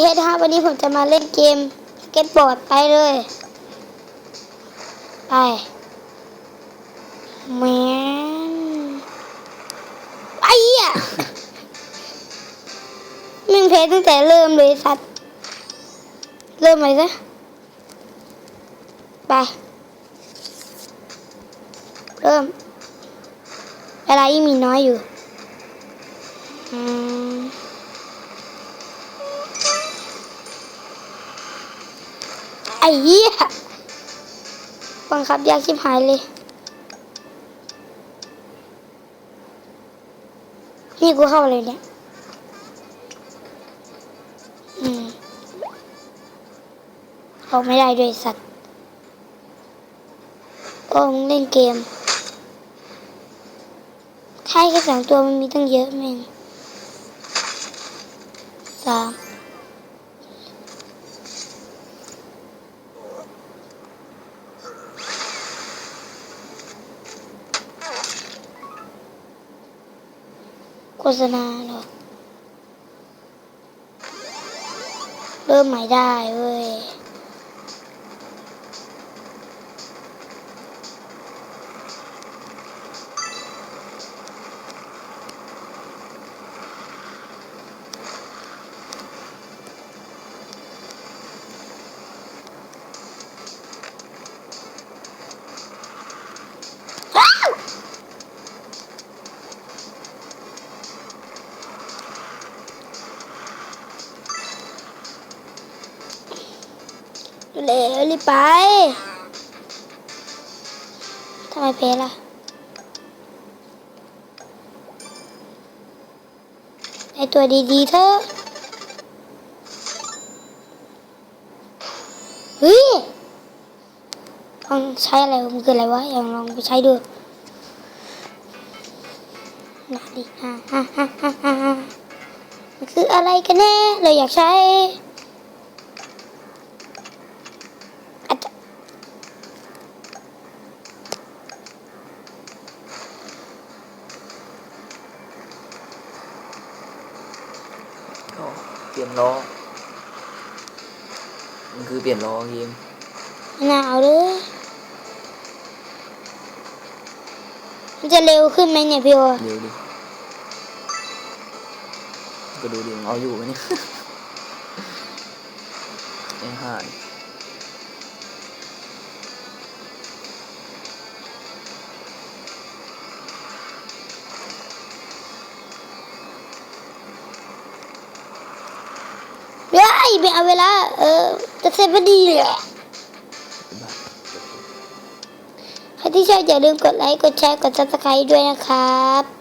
เฮดฮะวันนี้ผมจะมาเล่นเกมเก็ตบอร์ดไปเลย ไปแมนไอ้เหี้ยมึงเพตั้งแต่เริ่มเลยสัตว์ เริ่มเลยซะไป เริ่มเวลายังมีน้อยอยู่อืม อ้เหี้ยบังคับยากชิบหายเลย นี่กูเข้าเลยเนี่ยอืมออกไม่ได้ด้วยสัตว์โอ้มึงเล่นเกมใช่แค่สองตัวมันมีตั้งเยอะแม่งสาม โฆษณาเหรอ เริ่มใหม่ได้เว้ย เร็วรีบไปทำไมเพลล่ะไอตัวดีๆเธอะเฮ้ยลองใช้อะไรมันคืออะไรวะอย่างลองไปใช้ดูนะดิฮ่าฮ่าฮ่าฮ่าฮ่ามันคืออะไรกันแน่เลยอยากใช้อาจจะ ก็เป ลี่ยนล้อ มันคือเปลี่ยนล้อเกมไม่น่าเอาเลยมันจะเร็วขึ้นไหมเนี่ยพี่โอเร็วดิ ก็ดูดิมันเอาอยู่ไหมเนี่ยยังหา เฮ้ยไม่เอาเวลา เออ จะเสร็จพอดีเลยใครที่ชอบอย่าลืมกดไลค์ กดแชร์ กดซับสไครต์ด้วยนะครับ